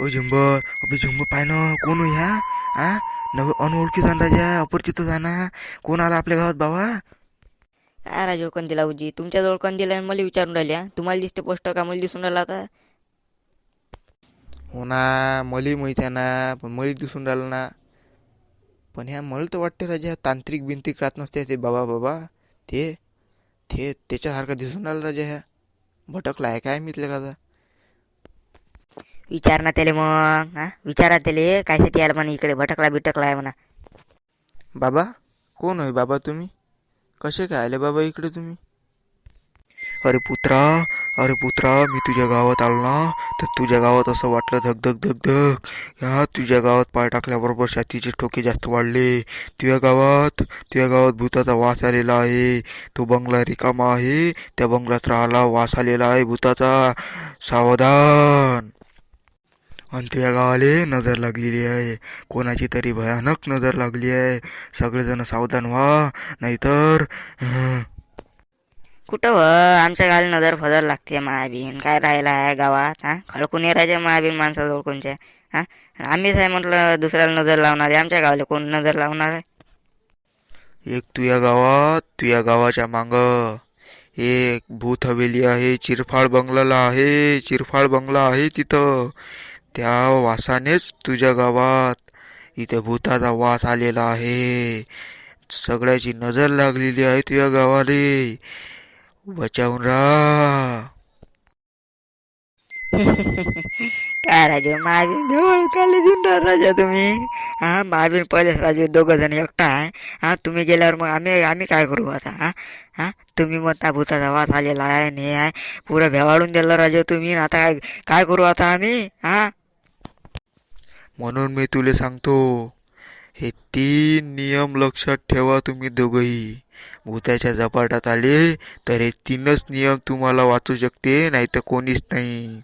ओ झुंबर अबे झुंबर पाय ना कोण हो ह्या? हा नव अनओळखी जाण राजा अपरिचित जाणा. कोण आला आपल्या गावात बाबा काय राजू कंदीला उजी तुमच्याजवळ कंदील आणि मला विचारून राहिल्या. तुम्हाला दिसते पोस्ट का मला दिसून राहिला आता? हो ना मलाही माहिती आहे ना पण मला दिसून राहिलं ना. पण ह्या मला तर वाटते राजा तांत्रिक बिंत्रिक राहत नसते ते बाबा बाबा. ते ते त्याच्यासारखं दिसून राहिलं राजा ह्या. भटकला आहे काय मितले का आता? विचार ना त्याले मग हा? विचारा त्याले कायसाठी आला म्हणा इकडे भटकला बिटकला आहे म्हणा. बाबा कोण होय बाबा तुम्ही? कसे काय आले बाबा इकडे तुम्ही? अरे पुत्रा अरे पुत्रा मी तुझ्या गावात आलो ना तर तुझ्या गावात असं वाटलं धक धक धक धक. या तुझ्या गावात पाय टाकल्याबरोबर छातीचे ठोके जास्त वाढले. तुझ्या गावात तुझ्या गावात भूताचा वास आलेला आहे. तो बंगला रिकामा आहे त्या बंगल्यात राहायला वास आलेला आहे भूताचा. सावधान! आणि तुझ्या गावाले नजर लागलेली आहे. कोणाची तरी भयानक नजर लागली आहे. सगळेजण सावधान व्हा नाहीतर कुठं व? आमच्या गावाला नजर फजर लागते महाबीन काय राहिला आहे गावात हा? खळकून ये राजा महाबीन माणसाजवळ कोणच्या हा? आम्हीच आहे म्हटलं दुसऱ्याला नजर लावणार. आहे आमच्या गावाला कोण नजर लावणार आहे? एक तुझ्या गावात तुझ्या गावाच्या मांग. एक भूत हवेली आहे चिरफाड बंगला आहे चिरफाड बंगला आहे तिथं. त्या वासानेच तुझ्या गावात इथे भूताचा वास आलेला आहे. सगळ्याची नजर लागलेली आहे तुझ्या गावाले. बचावून राहा. काय राजू महावीर जवळ काल देऊन राहा राजा तुम्ही? हा महावीर पहिलेच राजू दोघं जण एकटा आहे. हा तुम्ही गेल्यावर मग आम्ही आम्ही काय करू आता? हा हा तुम्ही मग त्या भूताचा वास आलेला आहे आणि हे आहे. पुरं भेवाळून दिलं राजू तुम्ही. आता काय काय करू आता आम्ही? हा? म्हणून मी तुले सांगतो हे तीन नियम लक्षात ठेवा तुम्ही दोघंही. भूताच्या झपाटात आले तर हे तीनच नियम तुम्हाला वाचू शकते नाही तर कोणीच नाही.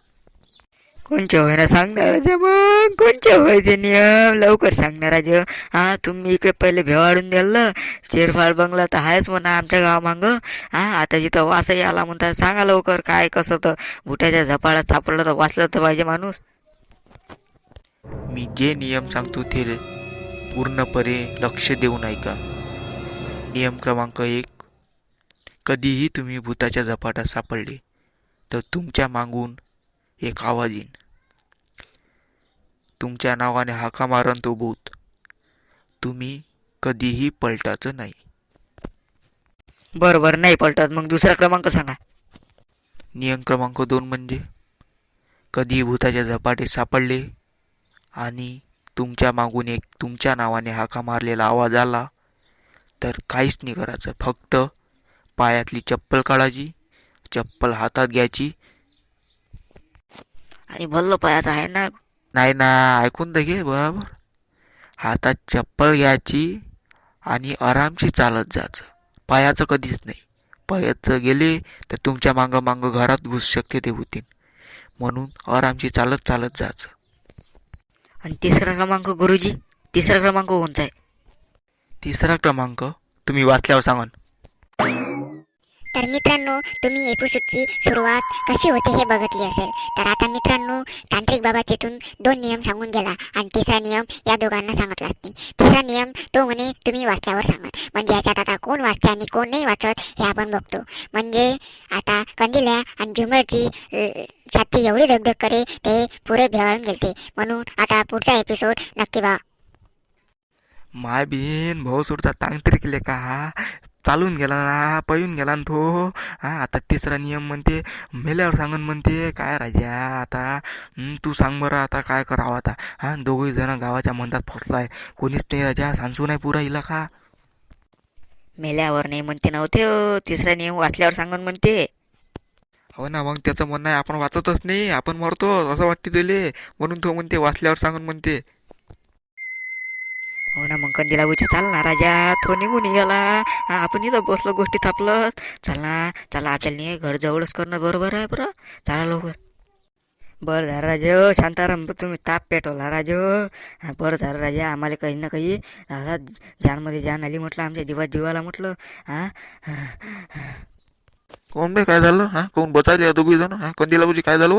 कोणच्या होय ना सांगणार राजा मग कोणचे होय ते नियम? लवकर सांगणार राजा हा तुम्ही इकडे पहिले भेवाडून दिलं शेरफाळ बंगला तर आहेच म्हणा आमच्या गावामांग. हा आता जिथं वासही आला म्हणता सांगा लवकर काय कसं तर. बुटाच्या झपाळात सापडलं तर वाचलं तर पाहिजे माणूस. मी जे नियम सांगतो ते पूर्णपणे लक्ष देऊन ऐका. नियम क्रमांक एक कधीही तुम्ही भूताच्या झपाटात सापडले तर तुमच्या मागून एक आवाज येईन. तुमच्या नावाने हाका मारन तो भूत. तुम्ही कधीही पलटाचं नाही. बरं बरं नाही पलटत. मग दुसरा क्रमांक सांगा. नियम क्रमांक दोन म्हणजे कधी भूताच्या झपाटे सापडले आणि तुमच्या मागून एक तुमच्या नावाने हाका मारलेला आवाज आला. तर काहीच नाही करायचं फक्त पायातली चप्पल काढायची चप्पल हातात घ्यायची. आणि भल्ल पायाचा आहे ना? नाही ना ऐकून तर घे बरोबर. हातात चप्पल घ्यायची आणि आरामशी चालत जायचं. पायाचं कधीच नाही. पायाचं गेले तर तुमच्या मागं मागं घरात घुस शकते ते होतील. म्हणून आरामशी चालत चालत जायचं. आणि तिसरा क्रमांक गुरुजी तिसरा क्रमांक कोणचा आहे तिसरा क्रमांक तुम्ही वाचल्यावर सांगा तर मित्रांनो तुम्ही एपिसोडची सुरुवात कशी होते हे बघितली असेल तर आता मित्रांनो तांत्रिक बाबा तिथून दोन नियम सांगून गेला आणि तिसरा नियम या दोघांना सांगितलाच नाही तिसरा नियम तो म्हणे तुम्ही वाचल्यावर सांगा. म्हणजे याच्यात आता कोण वाचते आणि कोण नाही वाचत हे आपण बघतो. म्हणजे आता कंदिल्या आणि झुमरची छाती एवढी धगधग करे ते पुरे भेळून गेलते. म्हणून आता पुढचा एपिसोड नक्की बा माय बीन भाऊ सोडचा तांत्रिक लेखा. चालून गेला पळून गेला ना तो. हा आता तिसरा नियम म्हणते मेल्यावर सांगन म्हणते काय राजा आता तू सांग बरं आता काय करावं आता. हा दोघही जण गावाच्या मंदात फसलाय. कोणीच नाही राजा सांसू नाही पुरा इलाका मेल्यावर नाही म्हणते नव्हते हो. तिसरा नियम वाचल्यावर सांगून म्हणते. हो ना मग त्याचं म्हणणं आहे आपण वाचतच नाही आपण मरतो असं वाटते तुले म्हणून तो म्हणते वाचल्यावर सांगून म्हणते. हो ना मग कंदीला उची चाल ना राजा तो निघून गेला. हा आपण इथं बसलो गोष्टी थापलं चल ना चला आपल्याला घर जवळच करणं बरोबर आहे बरं. चला लवकर. बरं झालं राजा शांताराम तुम्ही ताप पेटवला राजा. हा बरं झालं राजा आम्हाला काही ना काही दादा जानमध्ये जान आली म्हटलं आमच्या जीवात जीवाला म्हटलं. हा? कोण बे काय झालं? हा कोण बचायले दोघी जण हा कंदीला बुजी काय झालं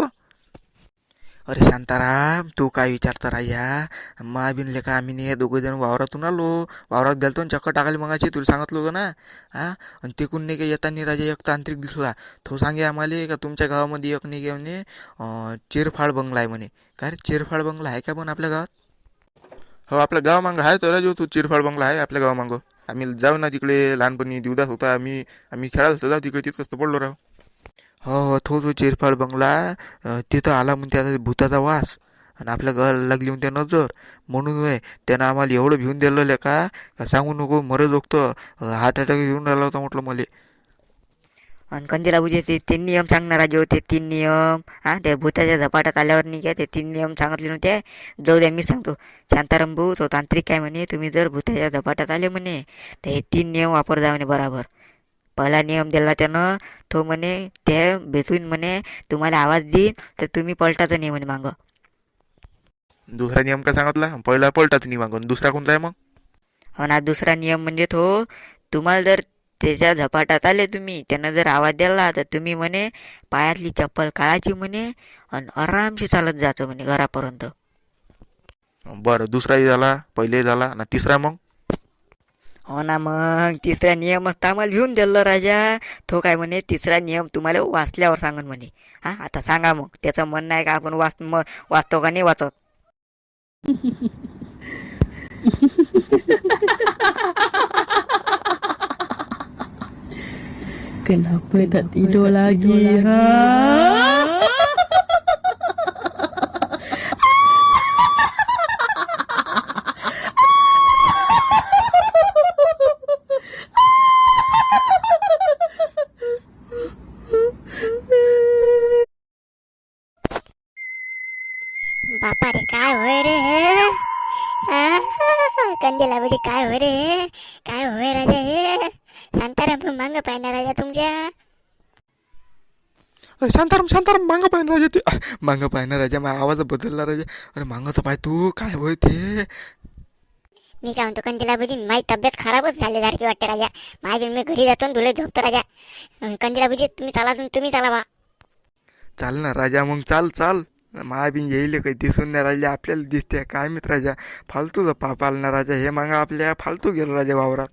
अरे शांताराम तू काय विचारता राजा मा बिनले का आम्ही नाही दोघं जण वावरातून आलो वावरात गेलतो आणि चक्कर टाकायला मगाशी तुला सांगितलं होतं ना हा आणि ते कोण नाही का येताना राजा एक तांत्रिक दिसला तो सांगे आम्हाला का तुमच्या गावामध्ये एक नाही का म्हणे चिरफाळ बंगला आहे म्हणे काय रे बंगला आहे का पण आपल्या गावात हो आपल्या गावामागं आहे तो राजू तू चिरफाळ बंगला आहे आपल्या गावामागं आम्ही जाऊ ना तिकडे लहानपणी दिवदास होता आम्ही आम्ही खेळायला होतो जाऊ तिकडे तिथंच तर पडलो राहू हो हो थो तो चिरफाड बंगला तिथं आला म्हणते आता भूताचा वास. आणि आपल्या घर लागली म्हणते नजर. म्हणून वय त्यानं आम्हाला एवढं भिवून दिलं का? का सांगू नको? मरत बघतो हार्ट अटॅक येऊन राहिला होता म्हटलं मला. आणि कंदीला बुजे ते तीन नियम सांगणार राजे होते तीन नियम. हा त्या भूताच्या झपाट्यात आल्यावर नाही काय ते तीन नियम सांगितले नव्हते? जाऊ द्या मी सांगतो. शांताराम भाऊ तो हो, तांत्रिक काय म्हणे? तुम्ही जर भूताच्या झपाट्यात आले म्हणे तर हे तीन नियम वापर जा म्हणे बराबर. पहिला नियम दिला त्यानं तो म्हणे ते भेटून म्हणे तुम्हाला आवाज देईन तर तुम्ही पलटाचं नाही म्हणे मागं. दुसरा नियम काय सांगितला? पहिला पलटाच नाही मागून. दुसरा कोणता आहे मग? हा दुसरा नियम म्हणजे तो तुम्हाला जर त्याच्या झपाट्यात आले तुम्ही त्यानं जर आवाज दिला तर तुम्ही म्हणे पायातली चप्पल काढायची म्हणे आणि आरामशी चालत जायचं म्हणे घरापर्यंत. बरं दुसराही झाला पहिलेही झाला ना तिसरा मग? हो ना मग तिसरा नियमच तर आम्हाला भिवून दिलं राजा तो काय म्हणे तिसरा नियम तुम्हाला वाचल्यावर सांगन म्हणे हा आता सांगा मग त्याचं म्हणणं आहे का आपण वाच म वाचतो का नाही वाचत Kenapa tak tidur lagi, ha? काय होय रे? कंदीला बुजी काय होय रे? काय होय राजा हे? शांताराम मांग पाहिजे राजा तुमच्या. अरे शांताराम शांताराम मागं पाहिजे राजा ते. मागं पाहिजे राजा माझा आवाज बदलला राजा. अरे मागंच पाय तू काय होय ते? मी काय म्हणतो कंदीला बुजी माझी तब्येत खराबच झाली सारखी वाटते राजा. माय बिन मी घरी जातो धुले झोपतो राजा. कंदीला बुजी तुम्ही चाला तुम्ही चाला बा. चाल ना राजा मग चाल चाल. महाबीन येईल काही दिसून नाही राहिले. आपल्याला दिसते. काय मित्राच्या? राजा फालतूच पाप राजा. हे मग आपल्या फालतू गेलो राजा वावरात.